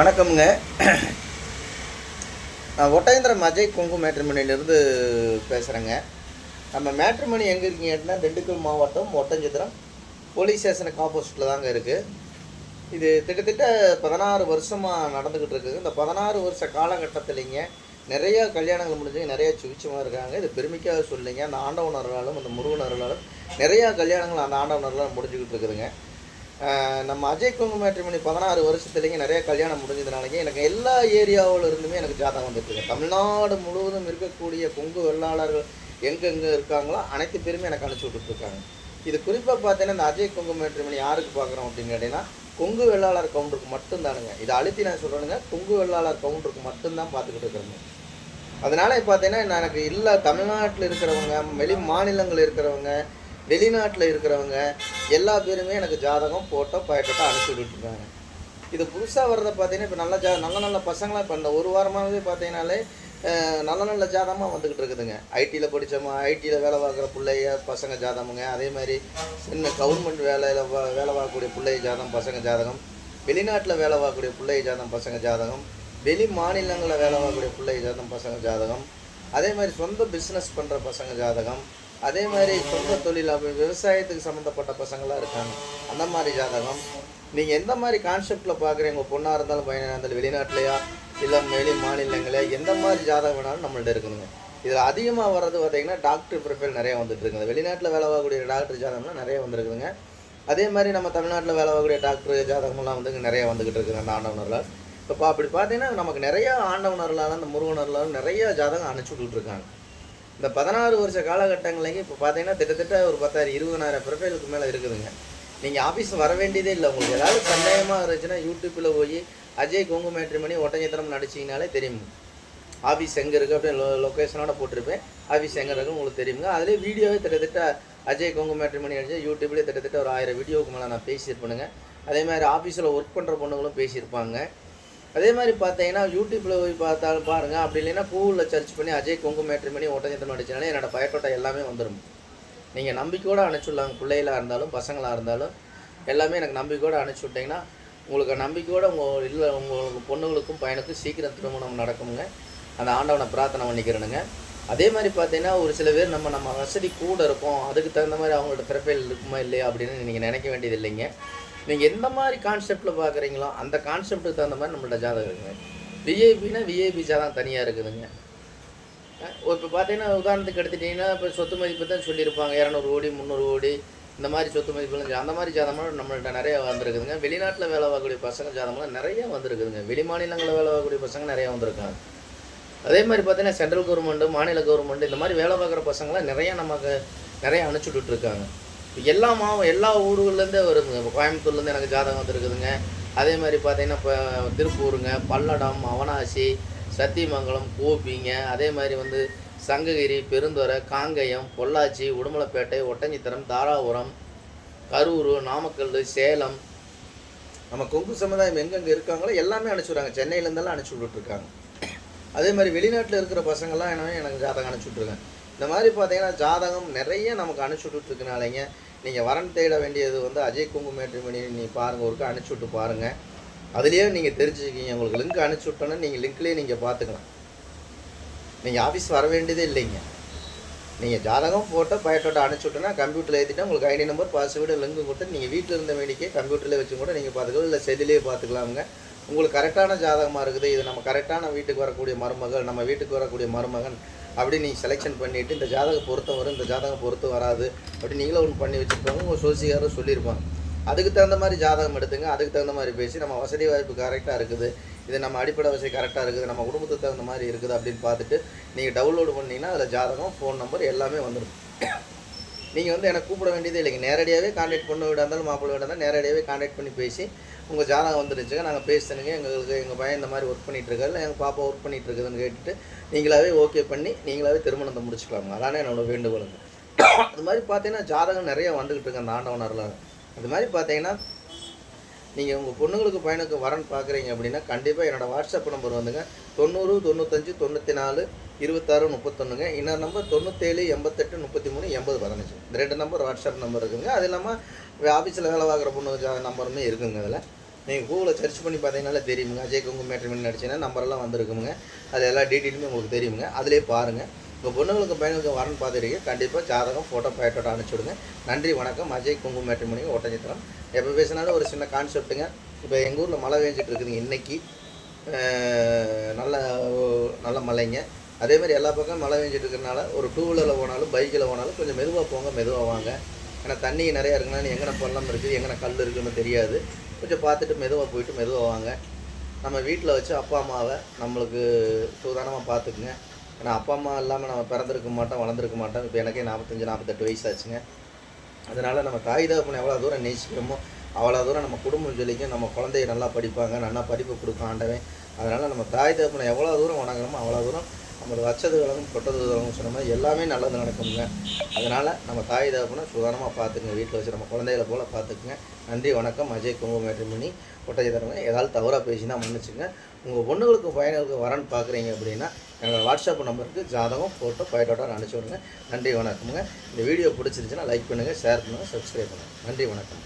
வணக்கம்ங்க. நான் ஒட்டேந்திரம் அஜய் கொங்கு மேட்ரிமணியிலேருந்து பேசுகிறேங்க நம்ம மேட்ரிமணி எங்கே இருக்கீங்கன்னா திண்டுக்கல் மாவட்டம் ஒட்டஞ்சத்திரம் போலீஸ் ஸ்டேஷனுக்கு ஆப்போசிட்டில் தாங்க இருக்குது இது கிட்டத்தட்ட பதினாறு வருஷமாக நடந்துக்கிட்டு இருக்குது. இந்த பதினாறு வருஷ காலகட்டத்திலைங்க நிறைய கல்யாணங்கள் முடிஞ்சு நிறைய சுவிச்சமாக இருக்காங்க. இது பெருமைக்காக சொல்லிங்க அந்த ஆண்டவனர்களாலும் அந்த முருகனர்களாலும் நிறையா கல்யாணங்கள் அந்த ஆண்டவனர்களால் முடிஞ்சுக்கிட்டு இருக்குதுங்க. நம்ம அஜய் கொங்கு மேட்ரிமணி பதினாறு வருஷத்துலேங்க நிறைய கல்யாணம் முடிஞ்சதுனாலங்க எனக்கு எல்லா ஏரியாவில் இருந்துமே எனக்கு ஜாதகம் வந்துட்டுருக்கு தமிழ்நாடு முழுவதும் இருக்கக்கூடிய கொங்கு வெள்ளாளர்கள் எங்கெங்கே இருக்காங்களோ அனைத்து பேருமே எனக்கு அனுப்பிச்சி விட்டுட்ருக்காங்க இது குறிப்பாக பார்த்தீங்கன்னா இந்த அஜய் கொங்கு மேட்ரிமணி யாருக்கு பார்க்குறோம் அப்படின்னு கேட்டிங்கன்னா கொங்கு வெள்ளாளர் கவுண்டருக்கு மட்டும்தானுங்க. இதை அழுத்தி நான் சொல்கிறேனுங்க கொங்கு வெள்ளாளர் கவுண்டருக்கு மட்டும்தான் பார்த்துக்கிட்டு இருக்கிறேங்க. அதனால் பார்த்தீங்கன்னா எனக்கு இல்லை தமிழ்நாட்டில் இருக்கிறவங்க வெளி மாநிலங்கள் இருக்கிறவங்க வெளிநாட்டில் இருக்கிறவங்க எல்லா பேருமே எனக்கு ஜாதகம் ஃபோட்டோ பயட்டோ அனுப்பிச்சி விட்டுருக்காங்க. இது புதுசாக வர்றதை பார்த்தீங்கன்னா இப்போ நல்ல ஜா நல்ல நல்ல பசங்களாம் இப்போ இந்த ஒரு வாரமாகவே பார்த்தீங்கனாலே நல்ல நல்ல ஜாதகமாக வந்துக்கிட்டு இருக்குதுங்க. ஐடியில் படித்தோமா ஐடியில் வேலை பார்க்குற பிள்ளைய பசங்க ஜாதகமுங்க. அதே மாதிரி சின்ன கவர்மெண்ட் வேலையில் வேலை பார்க்கக்கூடிய பிள்ளை ஜாதகம் பசங்க ஜாதகம். வெளிநாட்டில் வேலை பார்க்கக்கூடிய பிள்ளை ஜாதகம் பசங்க ஜாதகம். வெளி மாநிலங்களில் வேலை பார்க்கக்கூடிய பிள்ளை ஜாதகம் பசங்க ஜாதகம். அதே மாதிரி சொந்த பிஸ்னஸ் பண்ணுற பசங்க ஜாதகம். அதே மாதிரி சொந்த தொழில் அப்ப விவசாயத்துக்கு சம்மந்தப்பட்ட பசங்களாக இருக்காங்க. அந்த மாதிரி ஜாதகம். நீங்கள் எந்த மாதிரி கான்செப்டில் பார்க்குறீங்க உங்கள் பொண்ணாக இருந்தாலும் பையனாக இருந்தாலும் வெளிநாட்டிலையா? இல்லை வெளி மாநிலங்களே எந்த மாதிரி ஜாதகம் வேணாலும் நம்மள்ட்ட இருக்குதுங்க இதில் அதிகமாக வர்றது பார்த்தீங்கன்னா டாக்டர் ப்ரிஃபைல் நிறைய வந்துட்டு இருக்குது வெளிநாட்டில் வேலை பார்க்கக்கூடிய டாக்டர் ஜாதகம்லாம் நிறைய வந்துருக்குதுங்க. அதே மாதிரி நம்ம தமிழ்நாட்டில் வேலை பார்க்கக்கூடிய டாக்டர் ஜாதகம்லாம் வந்து நிறைய வந்துக்கிட்டு இருக்குது அந்த ஆண்டவனரில் இப்போ அப்படி பார்த்தீங்கன்னா நமக்கு நிறையா ஆண்டவனர்களால் அந்த முருகனர்களால் நிறைய ஜாதகம் அனுப்பிச்சி விட்டுட்ருக்காங்க இந்த பதினாறு வருஷ காலகட்டங்களைங்க இப்போ பார்த்தீங்கன்னா கிட்டத்தட்ட ஒரு பத்தாயிரம் இருபதாயிரம் ப்ரொஃபைலுக்கு மேலே இருக்குதுங்க. நீங்கள் ஆஃபீஸ் வர வேண்டியதே இல்லை. உங்களுக்கு ஏதாவது சந்தேகமாக இருந்துச்சுன்னா யூடியூப்பில் போய் அஜய் கொங்கு மேட்ரிமணி ஒட்டஞ்சத்திரம் நடிச்சிங்கனாலே தெரியும் ஆஃபீஸ் எங்கே இருக்குது அப்படின்னு லொ லொக்கேஷனோட போட்டிருப்பேன். ஆஃபீஸ் எங்கே இருக்குன்னு உங்களுக்கு தெரியுங்க. அதிலே வீடியோவே திட்டத்தட்ட அஜய் கொங்கு மேட்ரிமணி அடிச்சு யூடியூப்லேயே திட்டத்தட்ட ஒரு ஆயிரம் வீடியோவுக்கு மேலே நான் பேசியிருப்பேனுங்க. அதே மாதிரி ஆஃபீஸில் ஒர்க் பண்ணுற பொண்ணுங்களும் பேசியிருப்பாங்க. அதே மாதிரி பார்த்தீங்கன்னா யூடியூப்பில் போய் பார்த்தாலும் பாருங்கள் அப்படி இல்லைன்னா கூகுளில் சர்ச் பண்ணி அஜய் குங்கு மேட்ரி பண்ணி ஓட்டஞ்சத்தம் அடிச்சனாலே என்னோட பயக்கோட்டை எல்லாமே வந்துடும் நீங்கள் நம்பிக்கையோடு அனுப்பிச்சுடலாங்க பிள்ளைகளாக இருந்தாலும் பசங்களாக இருந்தாலும் எல்லாமே எனக்கு நம்பிக்கையோடு அனுப்பிச்சி விட்டிங்கன்னா உங்களுக்கு நம்பிக்கையோடு உங்கள் இல்லை உங்களுக்கு பொண்ணுங்களுக்கும் பையனுக்கும் சீக்கிரம் திருமணம் நடக்குங்க அந்த ஆண்டவனை பிரார்த்தனை பண்ணிக்கிறேனுங்க. அதே மாதிரி பார்த்தீங்கன்னா ஒரு சில பேர் நம்ம நம்ம வசதி கூட இருக்கும். அதுக்கு தகுந்த மாதிரி அவங்களோட ப்ரொஃபைல் இருக்குமா இல்லையா அப்படின்னு நீங்கள் நினைக்க வேண்டியது இல்லைங்க. நீங்கள் எந்த மாதிரி கான்செப்டில் பார்க்குறீங்களோ அந்த கான்செப்ட்டுக்கு தகுந்த மாதிரி நம்மள்ட்ட ஜாதகம் இருக்குங்க. விஐபினா விஐபி ஜாதகம் தனியாக இருக்குதுங்க. இப்போ பார்த்தீங்கன்னா உதாரணத்துக்கு எடுத்துட்டிங்கன்னா இப்போ சொத்து மதிப்பு தான் சொல்லியிருப்பாங்க. இரநூறு கோடி முந்நூறு கோடி இந்த மாதிரி சொத்து மதிப்புலாம் அந்த மாதிரி ஜாதகமாக நம்மள்ட்ட நிறையா வந்திருக்குதுங்க. வெளிநாட்டில் வேலை பார்க்கக்கூடிய பசங்க ஜாதகம்லாம் நிறையா வந்திருக்குதுங்க. வெளி மாநிலங்களில் வேலை பார்க்கக்கூடிய பசங்க நிறையா வந்திருக்காங்க. அதே மாதிரி பார்த்தீங்கன்னா சென்ட்ரல் கவர்மெண்ட்டு மாநில கவர்மெண்ட்டு இந்த மாதிரி வேலை பார்க்குற பசங்களாம் நிறையா நமக்கு நிறைய அனுப்பிச்சுட்டு இருக்காங்க. எல்லா மாவ எல்லா ஊர்கள்லேருந்தே வருதுங்க. இப்போ கோயம்புத்தூர்லேருந்து எனக்கு ஜாதகம் வந்துருக்குதுங்க. அதே மாதிரி பார்த்தீங்கன்னா இப்போ திருப்பூருங்க பல்லடம் அவனாசி சத்தியமங்கலம் கோபிங்க. அதே மாதிரி வந்து சங்ககிரி பெருந்துறை காங்கயம் பொள்ளாச்சி உடுமலைப்பேட்டை ஒட்டஞ்சித்திரம் தாராபுரம் கரூர் நாமக்கல் சேலம். நம்ம கொங்கு சமுதாயம் எங்கெங்கே இருக்காங்களோ எல்லாமே அனுப்பிச்சுடுறாங்க சென்னையிலேருந்தெல்லாம் அனுப்பிச்சி விட்டுட்ருக்காங்க. அதே மாதிரி வெளிநாட்டில் இருக்கிற பசங்கள்லாம் என்ன எனக்கு ஜாதகம் அனுப்பிச்சி விட்ருக்காங்க இந்த மாதிரி பார்த்தீங்கன்னா ஜாதகம் நிறைய நமக்கு அனுப்பிச்சி விட்டுருக்கனாலங்க நீங்கள் வரன் தேட வேண்டியது வந்து அஜய் குங்கு மேட்ரிமணி நீ பாருங்கள் ஒருக்கா அனுப்பிச்சி விட்டு பாருங்கள் அதுலேயே நீங்கள் தெரிஞ்சுக்கிங்க உங்களுக்கு லிங்க் அனுப்பிச்சி விட்டோன்னா நீங்கள் லிங்க்லேயே நீங்கள் பார்த்துக்கலாம். நீங்கள் ஆஃபீஸ் வர வேண்டியதே இல்லைங்க. நீங்கள் ஜாதகம் ஃபோட்டோ பயட்டோட்ட அனுப்பிச்சி விட்டோன்னா கம்ப்யூட்டரில் ஏற்றிட்டா உங்களுக்கு ஐடி நம்பர் பாஸ்வேர்டு லிங்க் கொடுத்து நீங்கள் வீட்டில் இருந்த வேண்டிக்கே கம்ப்யூட்டரில் வச்சு கூட நீங்கள் பார்த்துக்கலாம். இல்லை செல்லிலே பார்த்துக்கலாமுங்க. உங்களுக்கு கரெக்டான ஜாதகமாக இருக்குது. இது நம்ம கரெக்டான வீட்டுக்கு வரக்கூடிய மருமகள் நம்ம வீட்டுக்கு வரக்கூடிய மருமகன் அப்படி நீங்கள் செலெக்ஷன் பண்ணிவிட்டு இந்த ஜாதகம் பொருத்தம் வரும் இந்த ஜாதகம் பொருத்தம் வராது அப்படி நீங்களும் ஒன்று பண்ணி வச்சுருப்பாங்க உங்கள் சோசியாரும் சொல்லியிருப்பாங்க. அதுக்கு தகுந்த மாதிரி ஜாதகம் எடுத்துங்க அதுக்கு தகுந்த மாதிரி பேசி நம்ம வசதி வாய்ப்பு கரெக்டாக இருக்குது. இது நம்ம அடிப்படை வசதி கரெக்டாக இருக்குது நம்ம குடும்பத்துக்கு தகுந்த மாதிரி இருக்குது அப்படின்னு பார்த்துட்டு நீங்கள் டவுன்லோடு பண்ணிங்கன்னா அதில் ஜாதகம் ஃபோன் நம்பர் எல்லாமே வந்துடும் நீங்கள் வந்து எனக்கு கூப்பிட வேண்டியதே இல்லைங்க. நேரடியாகவே காண்டாக்ட் பண்ண வீடாக இருந்தாலும் மாப்பிள்ளை வீடாக இருந்தாலும் நேரடியாகவே காண்டாக்ட் பண்ணி பேசி உங்கள் ஜாதகம் வந்துருச்சுங்க. நாங்கள் பேசுனுங்க எங்களுக்கு எங்கள் பையன் இந்த மாதிரி ஒர்க் பண்ணிகிட்ருக்காரு இல்லை எங்கள் பாப்பா ஒர்க் பண்ணிகிட்ருக்குதுன்னு கேட்டுட்டு நீங்களாவே ஓகே பண்ணி நீங்களாவே திருமணத்தை முடிச்சுக்கலாங்க அதானே என்னோட வேண்டுகோளுங்க. அது மாதிரி பார்த்தீங்கன்னா ஜாதகம் நிறைய வந்துக்கிட்டு இருக்கு அந்த ஆண்டவனரில் அது மாதிரி பார்த்தீங்கன்னா நீங்கள் உங்கள் பொண்ணுங்களுக்கு பையனுக்கு வரன் பார்க்குறீங்க அப்படின்னா கண்டிப்பாக என்னோடய வாட்ஸ்அப் நம்பர் வந்துங்க. தொண்ணூறு தொண்ணூத்தஞ்சு தொண்ணூற்றி நாலு இருபத்தாறு முப்பத்தொன்றுங்க இன்னொரு நம்பர் தொண்ணூற்றேழு எண்பத்தெட்டு முப்பத்தி மூணு எண்பது பதினஞ்சு. இந்த ரெண்டு நம்பர் வாட்ஸ்அப் நம்பர் இருக்குங்க. அது இல்லாமல் ஆஃபீஸில் வேலை பார்க்குற பொண்ணு நம்பருமே இருக்குங்க அதில். நீங்கள் கூகுளில் சர்ச் பண்ணி பார்த்தீங்கனால தெரியுமுங்க. அஜய் குங்கு மேட்ரிமெண்ட் நடிச்சீங்கன்னா நம்பரெல்லாம் வந்துருக்குங்க அது எல்லா டீட்டெயிலுமே உங்களுக்கு தெரியுமுங்க. அதிலே பாருங்கள் உங்கள் பொண்ணுங்களுக்கு பையனுக்கு வரணும் பார்த்துருக்கீங்க கண்டிப்பாக ஜாதகம் ஃபோட்டோ பயட்டோட அனுப்பிச்சிவிடுங்க நன்றி வணக்கம். அஜய் குங்கு மேட்ரிமணி ஒட்டஞ்சித்திரம். எப்போ பேசினாலும் ஒரு சின்ன கான்செப்ட்டுங்க இப்போ எங்கள் ஊரில் மழை பெஞ்சிட்டு இருக்குதுங்க இன்றைக்கி நல்ல நல்ல மழைங்க. அதே மாதிரி எல்லா பக்கம் மழை பெஞ்சிட்டு இருக்கிறனால ஒரு டூ வீலரில் போனாலும் பைக்கில் போனாலும் கொஞ்சம் மெதுவாக போங்க மெதுவாக வாங்க. ஏன்னா தண்ணி நிறையா இருக்குன்னா எங்கே பள்ளம் இருக்குது எங்கன கல் இருக்குன்னு தெரியாது. கொஞ்சம் பார்த்துட்டு மெதுவாக போயிட்டு மெதுவாக வாங்க. நம்ம வீட்டில் வச்சு அப்பா அம்மாவை நம்மளுக்கு சூதானமாக பார்த்துக்குங்க. ஏன்னா அப்பா அம்மா இல்லாமல் நம்ம பிறந்திருக்க மாட்டோம் வளர்ந்துருக்க மாட்டோம். இப்போ எனக்கே நாற்பத்தஞ்சு நாற்பத்தெட்டு வயசு ஆச்சுங்க. அதனால் நம்ம தாய் தகப்பனை எவ்வளோ தூரம் நேசிக்கிறோமோ அவ்வளோ தூரம் நம்ம குடும்பம் சொல்லிக்கும் நம்ம குழந்தைய நல்லா படிப்பாங்க நல்லா படிப்பு கொடுக்கும் ஆண்டவன். அதனால் நம்ம தாய் தகப்பனை எவ்வளோ தூரம் வணங்குறோமோ அவ்வளோ தூரம் நம்ம வச்சது விலகும் கொட்டது விலகும் சொன்ன மாதிரி எல்லாமே நல்லது நடக்குங்க அதனால் நம்ம தாய் தகப்பனை சுதாரணமாக பார்த்துக்குங்க. வீட்டில் வச்சு நம்ம குழந்தைகளை போல் பார்த்துக்குங்க. நன்றி வணக்கம். அஜய் குங்கும மேட்ரிமணி ஒட்டஜை தருங்க ஏதாவது தவறாக பேசினா மன்னிச்சுங்க. உங்கள் பொண்ணுங்களுக்கு பையனுக்கு வரன்னு பார்க்குறீங்க அப்படின்னா என்னோடய வாட்ஸ்அப் நம்பருக்கு ஜாதகம் ஃபோட்டோ பயோடோட்டோ அனுப்பிச்சி விடுங்க. நன்றி வணக்கமுங்க. இந்த வீடியோ பிடிச்சிருந்துச்சுன்னா லைக் பண்ணுங்கள் ஷேர் பண்ணுங்கள் சப்ஸ்கிரைப் பண்ணுங்கள் நன்றி வணக்கம்.